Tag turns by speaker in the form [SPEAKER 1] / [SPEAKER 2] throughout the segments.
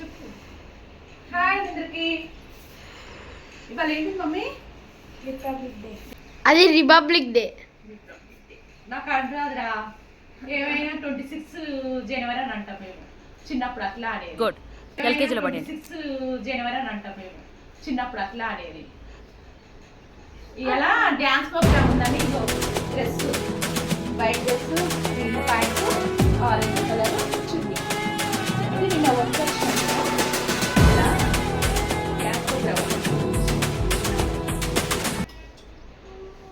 [SPEAKER 1] చెప్పు. హాయ్ అందరికి. ఇవాళ ఏంటి మమ్మీ?
[SPEAKER 2] రిపబ్లిక్ డే
[SPEAKER 3] అది రిపబ్లిక్ డే
[SPEAKER 1] నాకు అర్థం రాదురా ఏమైనా ట్వంటీ సిక్స్ జనవరి అని అంటాం మేము. చిన్నప్పుడు అట్లా అనేది.
[SPEAKER 4] గుడ్ ఎల్కేజీలో పడింది
[SPEAKER 1] సిక్స్ జనవరి అని అంటాం మేము. చిన్నప్పుడు అట్లా అనేది. ఇలా డ్యాన్స్ ప్రోగ్రామ్ ఉందని డ్రెస్ వైట్ డ్రెస్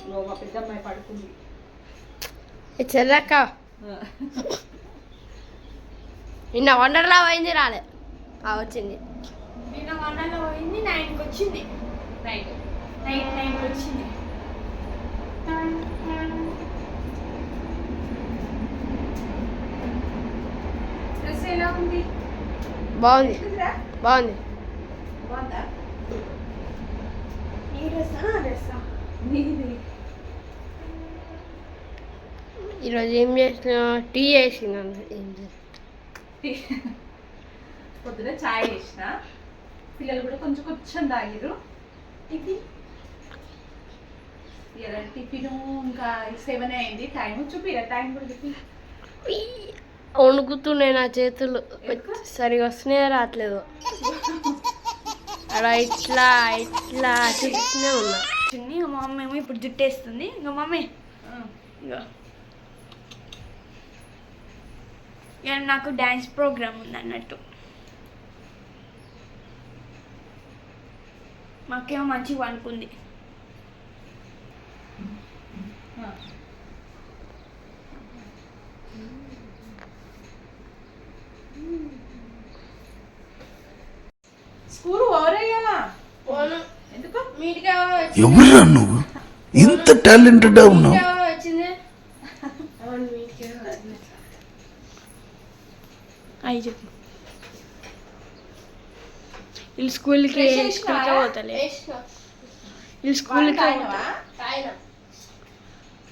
[SPEAKER 1] ఇగో మా పెద్దమ్మాయి పడుకుంది.
[SPEAKER 3] చెల్లక్క. నిన్న వండర్లా పోయింది రాలే. ఆ వచ్చింది.
[SPEAKER 2] నిన్న వన్లో పోయింది నైన్కి వచ్చింది.
[SPEAKER 1] నైట్
[SPEAKER 2] నైట్ నైన్కి వచ్చింది.
[SPEAKER 1] డ్రెస్ ఎలా ఉంది?
[SPEAKER 3] బాగుంది? బాగుంది.
[SPEAKER 1] బాగుందా?
[SPEAKER 2] ఈ డ్రెస్సా డ్రెస్సా?
[SPEAKER 1] నీది.
[SPEAKER 3] ఈరోజు ఏం చేసిన టీ చేసినాను ఏం
[SPEAKER 1] పొద్దున చాయ్ చేసిన. పిల్లలు కూడా కొంచెం కొంచెం తాగిరు ఇలా టిఫిన్ ఇంకా సెవెన్ అయింది. టైం చూపిరా టైం కూడా
[SPEAKER 3] వణుకుతున్నాయి నా చేతులు? సరిగా వస్తున్నాయో రావట్లేదు? అలా ఇట్లా ఇట్లా చూస్తూనే ఉన్నా.
[SPEAKER 2] చున్నీ ఇంకా మా మమ్మీ ఏమో ఇప్పుడు జుట్టేస్తుంది. ఇంకా మమ్మీ ఇగో ఇక నాకు డ్యాన్స్ ప్రోగ్రామ్ ఉంది అన్నట్టు మాకేమో మంచిగా అనుకుంది
[SPEAKER 1] స్కూల్ ఓవర్ అయ్యాలా ఎందుకు?
[SPEAKER 3] మీటికి ఎవరో
[SPEAKER 5] నువ్వు? ఇంత టాలెంటెడ్ ఉన్నావు
[SPEAKER 3] మీటికి ఎవరో వచ్చింది అవును మీటికి ఎవరో వచ్చింది.
[SPEAKER 2] అవి చెప్పు వీళ్ళు స్కూల్కి స్కూల్కే? పోతలే. వీళ్ళు స్కూల్కే
[SPEAKER 3] తాగిన.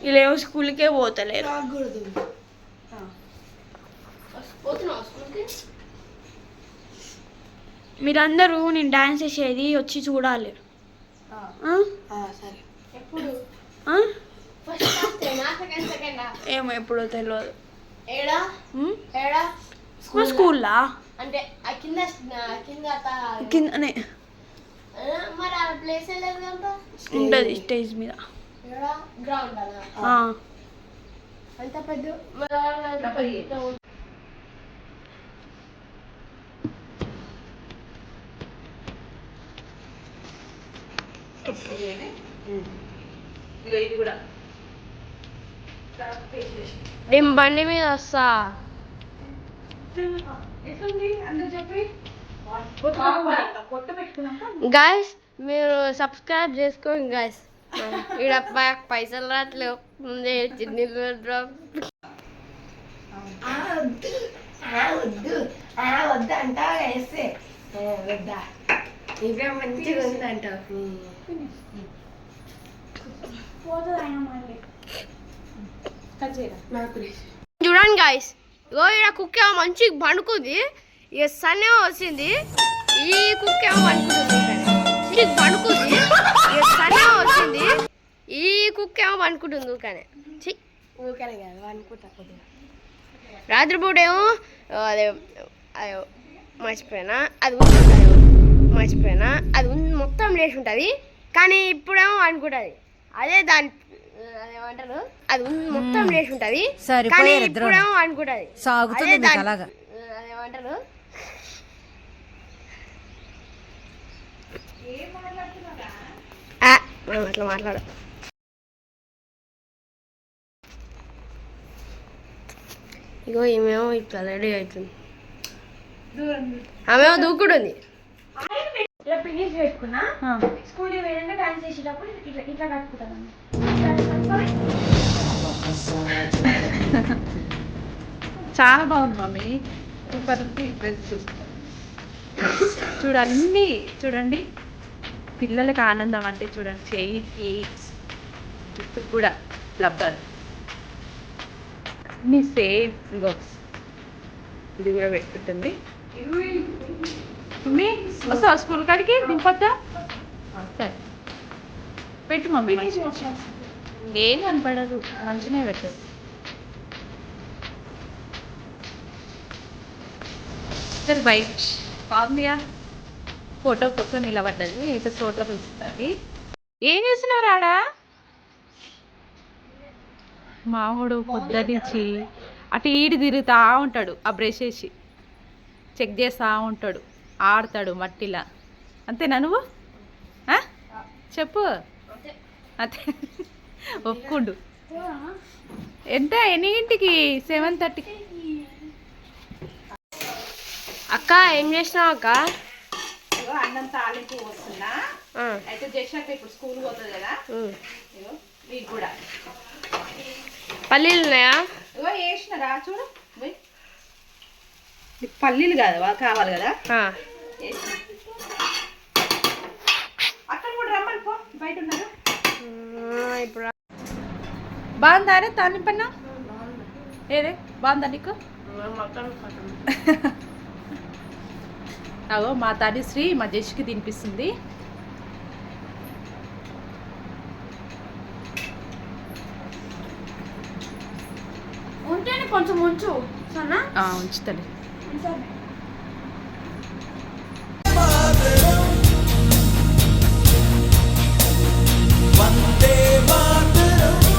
[SPEAKER 2] వీళ్ళేమో స్కూల్కే పోతలేరు మీరందరూ నేను డాన్స్ చేసేది వచ్చి చూడాలి.
[SPEAKER 1] ఆ,
[SPEAKER 2] ఆ?
[SPEAKER 3] సరే. ఎప్పుడు?
[SPEAKER 2] ఆ?
[SPEAKER 3] ఫస్ట్ ఫస్టేనా సెకండ్ సెకండా
[SPEAKER 2] ఏమో ఎప్పుడో తెలియదు మా స్కూల్లా?
[SPEAKER 3] అంటే ఆ కింద కింద
[SPEAKER 2] ఉంటుంది స్టేజ్ మీద.
[SPEAKER 3] నేను బండి మీద వస్తా? గాయస్ మీరు సబ్స్క్రైబ్ చేసుకోండి గాయస్ ఇక్కడ పైసలు రావట్లేవు. ముందే చిన్ని డ్రాప్.
[SPEAKER 6] వద్దు వద్దు వేస్తే వద్దా ఇంకా మంచిగా
[SPEAKER 3] చూడండి గాయస్ ఇగో ఇక్కడ కుక్క ఏమో మంచిగా పండుకుంది. ఇక సన్ ఏమో వచ్చింది. ఈ కుక్క ఏమో పండుకుంటుంది పండుకుంది. ఇక సన్ ఏమో వచ్చింది. ఈ కుక్క ఏమో పండుకుంటుంది ఊకనే రాత్రిపూట ఏమో అదే మర్చిపోయినా? అది మర్చిపోయినా? అది ఉంది మొత్తం లేచి ఉంటుంది. కానీ ఇప్పుడేమో అనుకుంటుంది అదే దాని అది మొత్తం లేచి ఉంటుంది. కానీ
[SPEAKER 4] సరిపోయారు ఇద్దరు
[SPEAKER 3] ఇప్పుడేమో అనుకుంటుంది.
[SPEAKER 4] సాగుతుంది
[SPEAKER 3] అదే
[SPEAKER 4] మీకు
[SPEAKER 3] దాని-
[SPEAKER 4] అలాగా
[SPEAKER 3] అదేమంటారు? ఆ, మనం అట్లా మాట్లాడ. ఇగో ఈమెమో ఇట్లా రెడీ అవుతుంది. ఆమెమో దూకుడుంది.
[SPEAKER 2] ఇలా ఫినిష్ పెట్టుకున్నా స్కూల్ డాన్స్ చేసేటప్పుడు ఇట్లా ఇట్లా కట్టుకుంటాను
[SPEAKER 1] చాలా బాగుంది మమ్మీ. సూపర్. డ్రెస్ చూడండి చూడండి. పిల్లలకి ఆనందం అంటే చూడండి చేయికి జుట్టు కూడా లబ్బర్ మీ సేమ్ ఇగో ఇది కూడా పెట్టుకుంటుంది. మమ్మీ వస్తావా స్కూల్ కాడికి? దింపొద్దా? సరే. పెట్టు మమ్మీ. ఏం కనపడదు. మంచిగా పెట్టదు సరే బయట బాగుందిగా ఫోటో కోసం నిలబడ్డది. ఇక ఫోటో పిలుస్తుంది ఏం చేస్తున్నారు ఆడ మామూడు పొద్దున్నుంచి అటు ఈడు తిరుగుతూ ఉంటాడు. ఆ బ్రష్ వేసి చెక్ చేస్తూ ఉంటాడు. ఆడతాడు మట్టిలా. అంతేనా నువ్వు? చెప్పు. అంతే. ఒప్పుకుండు. ఎంత? ఎన్నింటికి సెవెన్ థర్టీకి
[SPEAKER 3] అక్క ఏం చేసినావు అక్క?
[SPEAKER 1] అన్నం తాలింపు వస్తున్నా అయితే చేసినాక ఇప్పుడు స్కూల్ పోతుంది కదా. మీకు కూడా.
[SPEAKER 3] పల్లీలు ఉన్నాయా?
[SPEAKER 1] ఇగో వేసినారా చూడు. పల్లీలు కాదు కావాలి కదా. అక్కడ కూడా రమ్మని పో. బయట ఉన్నారు.
[SPEAKER 3] ఇప్పుడు
[SPEAKER 1] బాగుందారే తాలింపన్న ఏదే? బాగుందా నీకు? అగో మా తనిశ్రీ మా జష్కి తినిపిస్తుంది.
[SPEAKER 2] ఉంటేనే కొంచెం ఉంచు
[SPEAKER 7] మా